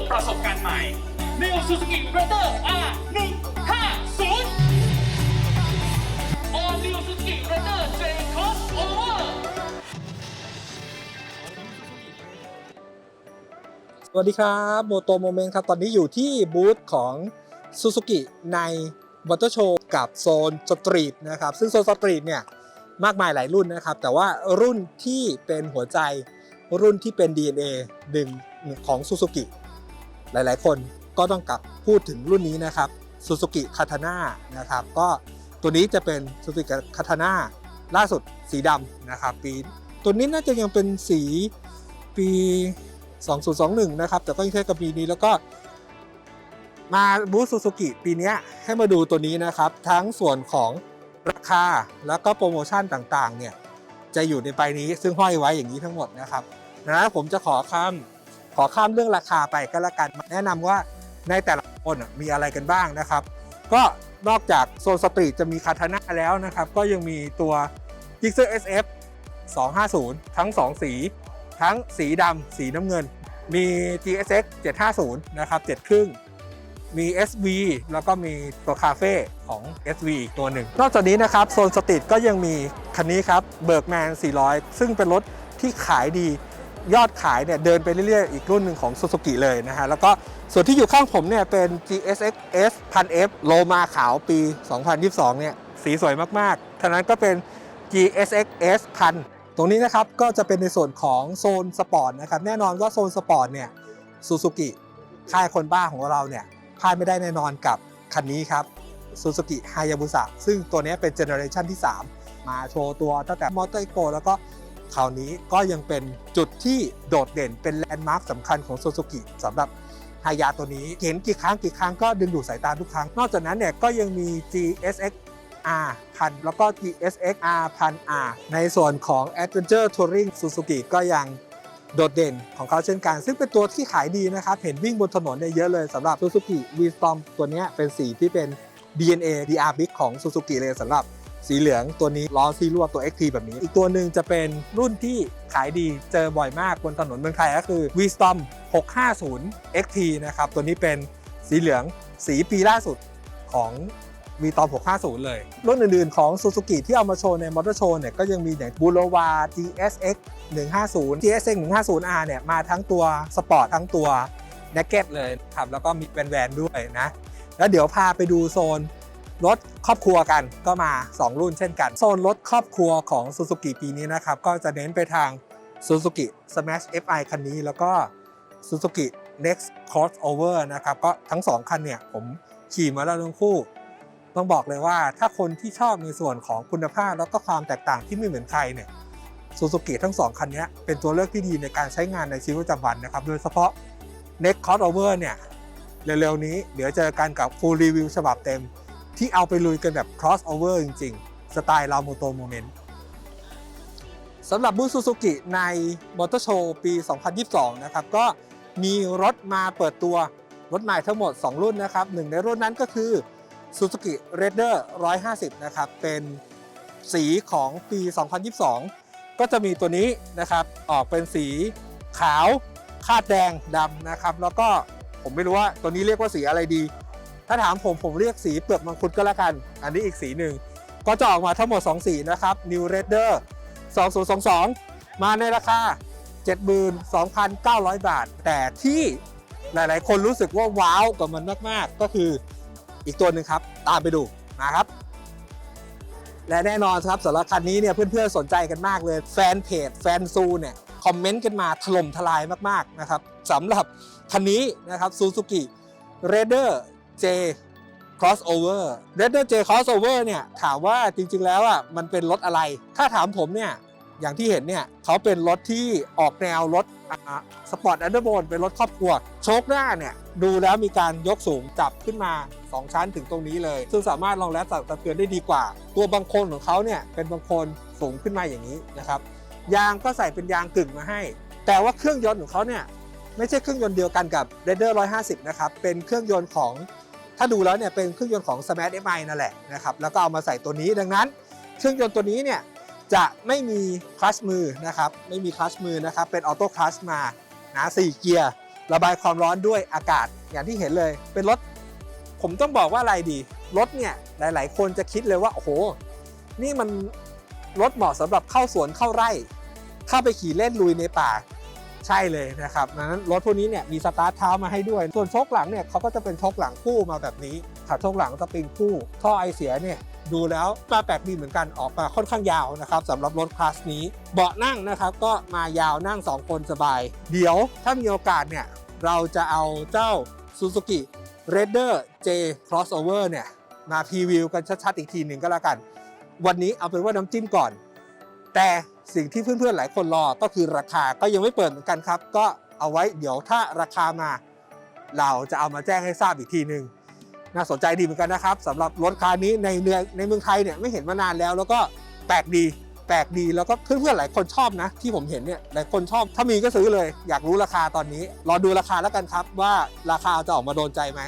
นครับเปิดประสบการณ์ใหม่ New Suzuki Raider R 150 All New Suzuki Raider J Crossover สวัสดีครับโมโตโมเมนต์ครับ ตอนนี้อยู่ที่บูธของ Suzuki ในมอเตอร์โชว์กับโซนสตรีทนะครับ ซึ่งโซนสตรีทเนี่ย มากมายหลายรุ่นนะครับ แต่ว่ารุ่นที่เป็นหัวใจรุ่นที่เป็น DNA หนึ่งของ Suzuki หลายๆ คนก็ต้องกลับพูดถึงรุ่นนี้นะครับ Suzuki Katana นะครับ ก็ตัวนี้จะเป็น Suzuki Katana ล่าสุดสีดำนะครับปีตัวนี้น่าจะยังเป็นสีปี 2021 นะครับ แต่ก็ยังใช้กับปีนี้แล้วก็มาบูธซูซูกิปีเนี้ยให้มาดูตัวนี้นะครับ ทั้งส่วนของราคาแล้วก็โปรโมชั่นต่างๆ เนี่ย จะอยู่ในใบนี้ซึ่งห้อยไว้อย่างนี้ทั้งหมดนะครับนั้นผมจะขอข้าม ขอข้ามเรื่องราคาไปก็แล้วกันแนะนำว่าในแต่ละคนมีอะไรกันบ้างนะครับ ก็นอกจากโซนสตรีทจะมีคาทาน่าแล้วนะครับ ก็ยังมีตัว g i x e r SF 250 ทั้ง 2 สี ทั้งสีดำสีน้ำเงิน มี GSX 750 นะครับ 7 ครึ่ง มี SV แล้วก็มีตัวคาเฟ่ของ SV อีกตัวหนึ่ง นอกจากนี้นะครับ โซนสตรีทก็ยังมีคันนี้ครับเบิร์กแมน400 ซึ่งเป็นรถที่ขายดี ยอดขายเนี่ยเดินไปเรื่อยๆ อีกรุ่นหนึ่งของ Suzuki เลยนะฮะ แล้วก็ส่วนที่อยู่ข้างผมเนี่ยเป็น GSX S 1000F โลมาขาวปี 2022 เนี่ยสีสวยมากๆท่านั้นก็เป็น GSX S 1000ตรงนี้นะครับก็จะเป็นในส่วนของโซนสปอร์ตนะครับ แน่นอนว่าโซนสปอร์ตเนี่ยซูซูกิค่ายคนบ้าของเราเนี่ยพลาดไม่ได้แน่นอนกับคันนี้ครับซูซูกิฮายาบุสะซึ่งตัวนี้เป็นเจเนอเรชันที่ 3 มาโชว์ตัวตั้งแต่มอเตอร์โกแล้วก็ คราวนี้ก็ยังเป็นจุดที่โดดเด่นเป็นแลนด์มาร์คสำคัญของซูซูกิสำหรับฮายาตัวนี้เห็นกี่ครั้งกี่ครั้งก็ดึงดูดสายตาทุกครั้ง นอกจากนั้นเนี่ยก็ยังมี GSX R พันแล้วก็ GSX R พัน R ในส่วนของ Adventure Touring Suzuki ก็ยังโดดเด่นของเขาเช่นกัน ซึ่งเป็นตัวที่ขายดีนะครับ เห็นวิ่งบนถนนเนี่ยเยอะเลยสำหรับ Suzuki V-Storm ตัวนี้เป็นสีที่เป็น DNA DR Big ของ Suzuki เลยสำหรับ สีเหลืองตัวนี้ล้อซีลวดตัว XT แบบนี้ อีกตัวหนึ่งจะเป็นรุ่นที่ขายดีเจอบ่อยมากบนถนนเมืองไทยก็คือ V-Storm 650 XT นะครับ ตัวนี้เป็นสีเหลืองสีปีล่าสุดของมีตอน 650 เลย รุ่นอื่นๆ ของ Suzuki ที่เอามาโชว์ในมอเตอร์โชว์เนี่ย ก็ยังมีอย่าง b u l o v a GSX 150 GSX 150R เนี่ย มาทั้งตัวสปอร์ตทั้งตัว Naked เลยครับ แล้วก็มีแวนๆด้วยนะ แล้วเดี๋ยวพาไปดูโซน รถครอบครัวกันก็มา 2 รุ่นเช่นกัน โซนรถครอบครัวของ Suzuki ปีนี้นะครับ ก็จะเน้นไปทาง Suzuki Smash FI คันนี้ แล้วก็ Suzuki Next Crossover นะครับ ก็ทั้ง 2 คันเนี่ย ผมขี่มาแล้วทั้งคู่ ต้องบอกเลยว่าถ้าคนที่ชอบในส่วนของคุณภาพแล้วก็ความแตกต่างที่ไม่เหมือนใครเนี่ย Suzuki ทั้ง 2 คันนี้เป็นตัวเลือกที่ดีในการใช้งานในชีวิตประจำวันนะครับ โดยเฉพาะ Next Crossover เนี่ย เร็วๆนี้ เดี๋ยวเจอกันกับ Full Review ฉบับเต็ม ที่เอาไปลุยกันแบบ crossover จริง ๆ สไตล์ราโมโตโมเมนต์สำหรับบูซูซูกิในมอเตอร์โชว์ปี 2022 นะครับ ก็มีรถมาเปิดตัวรถใหม่ทั้งหมด 2 รุ่นนะครับหนึ่งในรุ่นนั้นก็คือ Suzuki Raider 150 นะครับ เป็นสีของปี 2022 ก็จะมีตัวนี้นะครับ ออกเป็นสีขาวคาดแดงดำนะครับ แล้วก็ผมไม่รู้ว่าตัวนี้เรียกว่าสีอะไรดี ถ้าถามผมผมเรียกสีเปลือกมังคุดก็แล้วกัน อันนี้อีกสีหนึ่ง ก็จะออกมาทั้งหมด 2 สีนะครับ New Raider 2022 มาในราคา 72,900 บาท แต่ที่หลายๆ คนรู้สึกว่าว้าวกับมันมากๆ ก็คืออีกตัวหนึ่งครับ ตามไปดูมาครับ และแน่นอนครับสำหรับคันนี้เนี่ยเพื่อนๆสนใจกันมากเลย แฟนเพจแฟนซูเนี่ยคอมเมนต์กันมาถล่มทลายมากๆนะครับสำหรับคันนี้นะครับ Suzuki Raider J Crossover Raider J Crossover เนี่ยถามว่าจริงๆแล้วอะมันเป็นรถอะไร ถ้าถามผมเนี่ยอย่างที่เห็นเนี่ยเขาเป็นรถที่ออกแนวรถสปอร์ตอันเดอร์โบนเป็นรถครอบครัว โชคหน้าเนี่ยดูแล้วมีการยกสูงจับขึ้นมา 2 ชั้นถึงตรงนี้เลย ซึ่งสามารถรองรับสั่นสะเทือนได้ดีกว่า ตัวบางโคนของเขาเนี่ยเป็นบางโคนสูงขึ้นมาอย่างนี้นะครับยางก็ใส่เป็นยางกึ่งมาให้ แต่ว่าเครื่องยนต์ของเขาเนี่ยไม่ใช่เครื่องยนต์เดียวกันกับ Raider 150 นะครับ เป็นเครื่องยนต์ของ ถ้าดูแล้วเนี่ยเป็นเครื่องยนต์ของ Smash MI นั่นแหละนะครับแล้วก็เอามาใส่ตัวนี้ดังนั้น เครื่องยนต์ตัวนี้เนี่ยจะไม่มีคลัชมือนะครับไม่มีคลัชมือนะครับเป็นออโต้คลัชมานะ4เกียร์ ระบายความร้อนด้วยอากาศอย่างที่เห็นเลย เป็นรถผมต้องบอกว่าอะไรดีรถเนี่ยหลาย ๆ คนจะคิดเลยว่าโอ้โหนี่มันรถเหมาะสำหรับเข้าสวนเข้าไร่ เข้าไปขี่เล่นลุยในป่า ใช่เลยนะครับดังนั้นรถพวกนี้เนี่ยมีสตาร์ทเท้ามาให้ด้วย ส่วนโชคหลังเนี่ยเขาก็จะเป็นโชคหลังคู่มาแบบนี้ขาโชคหลังสปริงคู่ ท่อไอเสียเนี่ยดูแล้วมาแปลกดีเหมือนกันออกมาค่อนข้างยาวนะครับสำหรับรถคลาสนี้ เบาะนั่งนะครับก็มายาวนั่ง 2 คนสบาย เดี๋ยวถ้ามีโอกาสเนี่ยเราจะเอาเจ้า Suzuki Raider J Crossover เนี่ยมาพรีวิวกันชัดๆอีกทีหนึ่งก็แล้วกัน วันนี้เอาเป็นว่าน้ำจิ้มก่อน แต่ สิ่งที่เพื่อนๆหลายคนรอก็คือราคาก็ยังไม่เปิดเหมือนกันครับ ก็เอาไว้เดี๋ยวถ้าราคามา เราจะเอามาแจ้งให้ทราบอีกทีหนึ่งน่าสนใจดีเหมือนกันนะครับสำหรับรถคันนี้ในเมืองในเมืองไทยเนี่ยไม่เห็นมานานแล้ว แล้วก็แปลกดีแปลกดีแล้วก็เพื่อนๆหลายคนชอบนะ ที่ผมเห็นเนี่ยหลายคนชอบถ้ามีก็ซื้อเลย อยากรู้ราคาตอนนี้รอดูราคาแล้วกันครับว่าราคาจะออกมาโดนใจไหม